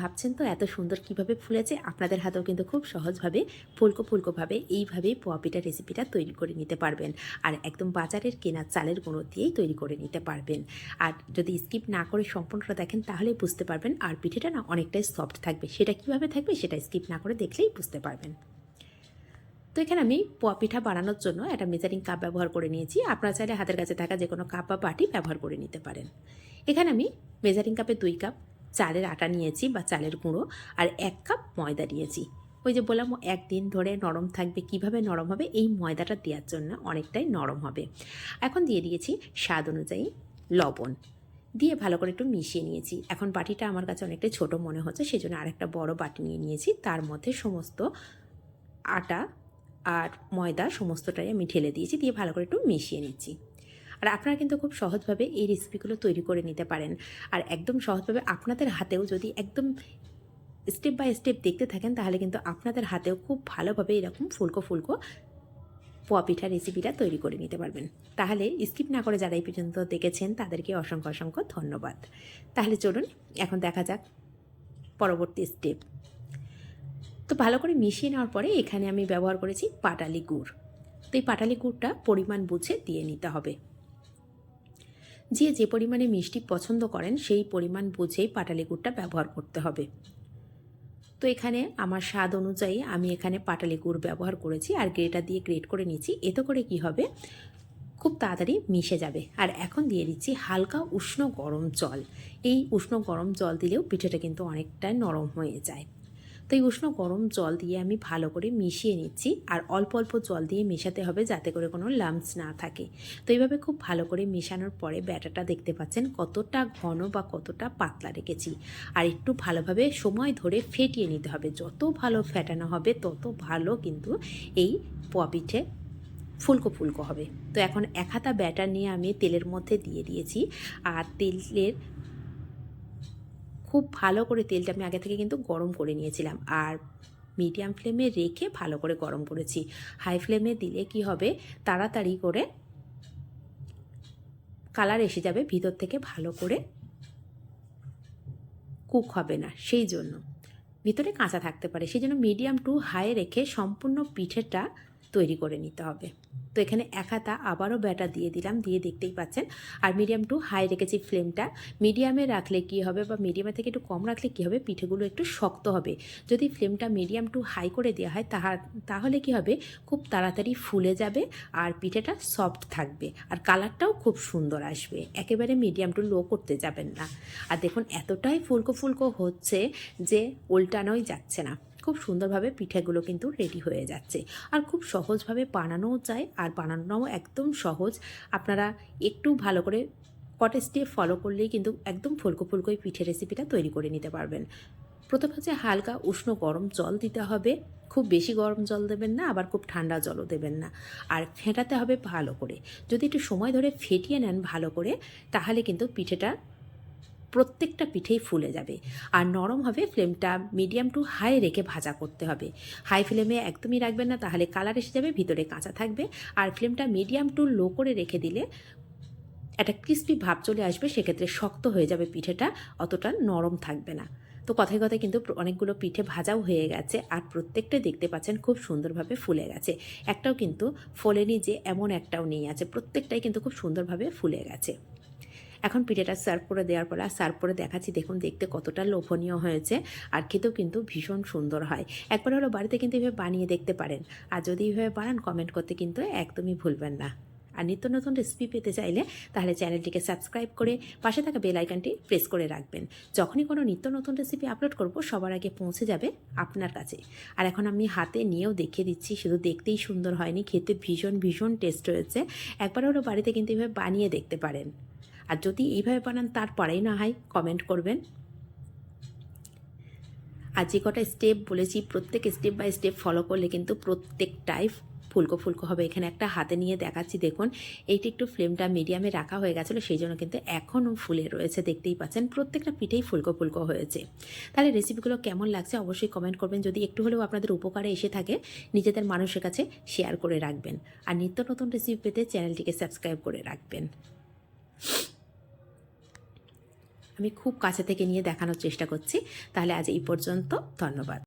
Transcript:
ভাবছেন তো এত সুন্দর কীভাবে ফুলেছে আপনাদের হাতেও কিন্তু খুব সহজভাবে ফুলকো ফুলকোভাবে এইভাবেই পোয়া পিঠা রেসিপিটা তৈরি করে নিতে পারবেন। আর একদম বাজারের কেনা চালের গুঁড়ো দিয়েই তৈরি করে নিতে পারবেন। আর যদি স্কিপ না করে সম্পূর্ণটা দেখেন, তাহলেই বুঝতে পারবেন আর পিঠেটা না অনেকটাই সফট থাকবে। সেটা কীভাবে থাকবে সেটা স্কিপ না করে দেখলেই বুঝতে পারবেন। তো এখানে আমি পোয়া পিঠা বানানোর জন্য একটা মেজারিং কাপ ব্যবহার করে নিয়েছি। আপনারা চাইলে হাতের কাছে থাকা যে কোনো কাপ বা বাটি ব্যবহার করে নিতে পারেন। এখানে আমি মেজারিং কাপে দুই কাপ চালের আটা নিয়েছি বা চালের গুঁড়ো আর এক কাপ ময়দা নিয়েছি ওই যে বললাম, একদিন ধরে নরম থাকবে। কীভাবে নরম হবে? এই ময়দাটা দেওয়ার জন্য অনেকটাই নরম হবে। এখন দিয়ে দিয়েছি স্বাদ অনুযায়ী লবণ। দিয়ে ভালো করে একটু মিশিয়ে নিয়েছি। এখন বাটিটা আমার কাছে অনেকটাই ছোট মনে হচ্ছে সেই জন্য আরেকটা বড় বাটি নিয়ে নিয়েছি। তার মধ্যে সমস্ত আটা আর ময়দা সমস্তটাই আমি ঢেলে দিয়েছি। দিয়ে ভালো করে একটু মিশিয়ে নিচ্ছি। আর আপনারা কিন্তু খুব সহজভাবে এই রেসিপিগুলো তৈরি করে নিতে পারেন। আর একদম সহজভাবে আপনাদের হাতেও যদি একদম স্টেপ বাই স্টেপ দেখতে থাকেন, তাহলে কিন্তু আপনাদের হাতেও খুব ভালোভাবে এরকম ফুলকো ফুলকো পোয়া পিঠা রেসিপিটা তৈরি করে নিতে পারবেন। তাহলে স্কিপ না করে যারা এই পর্যন্ত দেখেছেন, তাদেরকে অসংখ্য অসংখ্য ধন্যবাদ। তাহলে চলুন, এখন দেখা যাক পরবর্তী স্টেপ। তো ভালো করে মিশিয়ে নেওয়ার পরে এখানে আমি ব্যবহার করেছি পাটালি গুড়। তো এই পাটালি গুড়টা পরিমাণ বুঝে দিয়ে নিতে হবে। যে যে পরিমাণে মিষ্টি পছন্দ করেন, সেই পরিমাণ বুঝেই পাটালি গুড়টা ব্যবহার করতে হবে। তো এখানে আমার স্বাদ অনুযায়ী আমি এখানে পাটালি গুড় ব্যবহার করেছি আর গ্রেটার দিয়ে গ্রেট করে নিচ্ছি এতে করে কি হবে? খুব তাড়াতাড়ি মিশে যাবে। আর এখন দিয়ে দিচ্ছি হালকা উষ্ণ গরম জল। এই উষ্ণ গরম জল দিলেও পিঠেটা কিন্তু অনেকটাই নরম হয়ে যায়। তো এই উষ্ণ গরম জল দিয়ে আমি ভালো করে মিশিয়ে নিচ্ছি আর অল্প অল্প জল দিয়ে মেশাতে হবে যাতে করে কোনো লাম্পস না থাকে। তো এইভাবে খুব ভালো করে মেশানোর পরে ব্যাটারটা দেখতে পাচ্ছেন কতটা ঘন বা কতটা পাতলা রেখেছি। আর একটু ভালোভাবে সময় ধরে ফেটিয়ে নিতে হবে। যত ভালো ফেটানো হবে, তত ভালো কিন্তু এই পোয়া পিঠে ফুলকো ফুলকো হবে। তো এখন এক হাতা ব্যাটার নিয়ে আমি তেলের মধ্যে দিয়ে দিয়েছি। আর তেলের খুব ভালো করে তেলটা আমি আগে থেকে কিন্তু গরম করে নিয়েছিলাম। আর মিডিয়াম ফ্লেমে রেখে ভালো করে গরম করেছি। হাই ফ্লেমে দিলে কি হবে? তাড়াতাড়ি করে কালার এসে যাবে, ভিতর থেকে ভালো করে কুক হবে না, সেই জন্য। ভিতরে কাঁচা থাকতে পারে। সেই জন্য মিডিয়াম টু হাই রেখে সম্পূর্ণ পিঠেটা তৈরি করে নিতে হবে। তো এখানে এক হাতা আবারও ব্যাটার দিয়ে দিলাম, দিয়ে দেখতেই পাচ্ছেন। আর মিডিয়াম টু হাই রেখেছি ফ্লেমটা মিডিয়ামে রাখলে কি হবে বা মিডিয়ামে থেকে একটু কম রাখলে কি হবে? পিঠেগুলো একটু শক্ত হবে। যদি ফ্লেমটা মিডিয়াম টু হাই করে দেওয়া হয়, তাহা, তাহলে কি হবে? খুব তাড়াতাড়ি ফুলে যাবে আর পিঠেটা সফট থাকবে। আর কালারটাও খুব সুন্দর আসবে। একেবারে মিডিয়াম টু লো করতে যাবেন না। আর দেখুন, এতটাই ফুলকো ফুলকো হচ্ছে যে উল্টানোই যাচ্ছে না। খুব সুন্দরভাবে পিঠেগুলো কিন্তু রেডি হয়ে যাচ্ছে। আর খুব সহজভাবে বানানোও যায়, আর বানানোও একদম সহজ। আপনারা একটু ভালো করে কটা স্টেপ ফলো করলেই কিন্তু একদম ফুলকো ফুলকোই পিঠে রেসিপিটা তৈরি করে নিতে পারবেন। প্রথম হচ্ছে হালকা উষ্ণ গরম জল দিতে হবে। খুব বেশি গরম জল দেবেন না, আবার খুব ঠান্ডা জলও দেবেন না। আর ফেটাতে হবে ভালো করে। যদি একটু সময় ধরে ফেটিয়ে নেন ভালো করে, তাহলে কিন্তু পিঠেটা প্রত্যেকটা পিঠেই ফুলে যাবে। আর নরম হবে ফ্লেমটা মিডিয়াম টু হাই রেখে ভাজা করতে হবে। হাই ফ্লেমে একদমই রাখবেন না, তাহলে কালার এসে যাবে, ভিতরে কাঁচা থাকবে। আর ফ্লেমটা মিডিয়াম টু লো করে রেখে দিলে একটা ক্রিস্পি ভাব চলে আসবে, সেক্ষেত্রে শক্ত হয়ে যাবে পিঠেটা, অতটা নরম থাকবে না। তো কথায় কথায় কিন্তু অনেকগুলো পিঠে ভাজাও হয়ে গেছে, আর প্রত্যেকটাই দেখতে পাচ্ছেন খুব সুন্দরভাবে ফুলে গেছে। একটাও কিন্তু ফোলেনি যে, এমন একটাও নেই আছে, প্রত্যেকটাই কিন্তু খুব সুন্দরভাবে ফুলে গেছে। এখন পিঠেটা সার্ভ করে দেওয়ার পর আর সার্ভ করে দেখাচ্ছি, দেখুন দেখতে কতটা লোভনীয় হয়েছে আর খেতেও কিন্তু ভীষণ সুন্দর হয়। একবার হলো বাড়িতে কিন্তু এভাবে বানিয়ে দেখতে পারেন। আর যদি এইভাবে বানান কমেন্ট করতে কিন্তু একদমই ভুলবেন না। আর নিত্য নতুন রেসিপি পেতে চাইলে তাহলে চ্যানেলটিকে সাবস্ক্রাইব করে পাশে থাকা বেল আইকনটি প্রেস করে রাখবেন। যখনই কোনো নিত্য নতুন রেসিপি আপলোড করব, সবার আগে পৌঁছে যাবে আপনার কাছে। আর এখন আমি হাতে নিয়েও দেখিয়ে দিচ্ছি, শুধু দেখতেই সুন্দর হয়নি, খেতে ভীষণ ভীষণ টেস্ট হয়েছে একবার হলো বাড়িতে কিন্তু এভাবে বানিয়ে দেখতে পারেন। আর যদি এইভাবে বানান, তারপরেই না হয় কমেন্ট করবেন। আর যে কটা স্টেপ বলেছি, প্রত্যেক স্টেপ বাই স্টেপ ফলো করলে কিন্তু প্রত্যেকটাই ফুলকো ফুলকো হবে। এখানে একটা হাতে নিয়ে দেখাচ্ছি, দেখুন। এইটি একটু ফ্লেমটা মিডিয়ামে রাখা হয়ে গেছিল, সেই জন্য কিন্তু এখনও ফুলে রয়েছে, দেখতেই পাচ্ছেন। প্রত্যেকটা পিঠেই ফুলকো ফুলকো হয়েছে। তাহলে রেসিপিগুলো কেমন লাগছে অবশ্যই কমেন্ট করবেন। যদি একটু হলেও আপনাদের উপকারে এসে থাকে, নিজেদের মানুষের কাছে শেয়ার করে রাখবেন। আর নিত্য নতুন রেসিপি পেতে চ্যানেলটিকে সাবস্ক্রাইব করে রাখবেন। আমি খুব কাছে থেকে নিয়ে দেখানোর চেষ্টা করছি। তাহলে আজ এই পর্যন্ত ধন্যবাদ।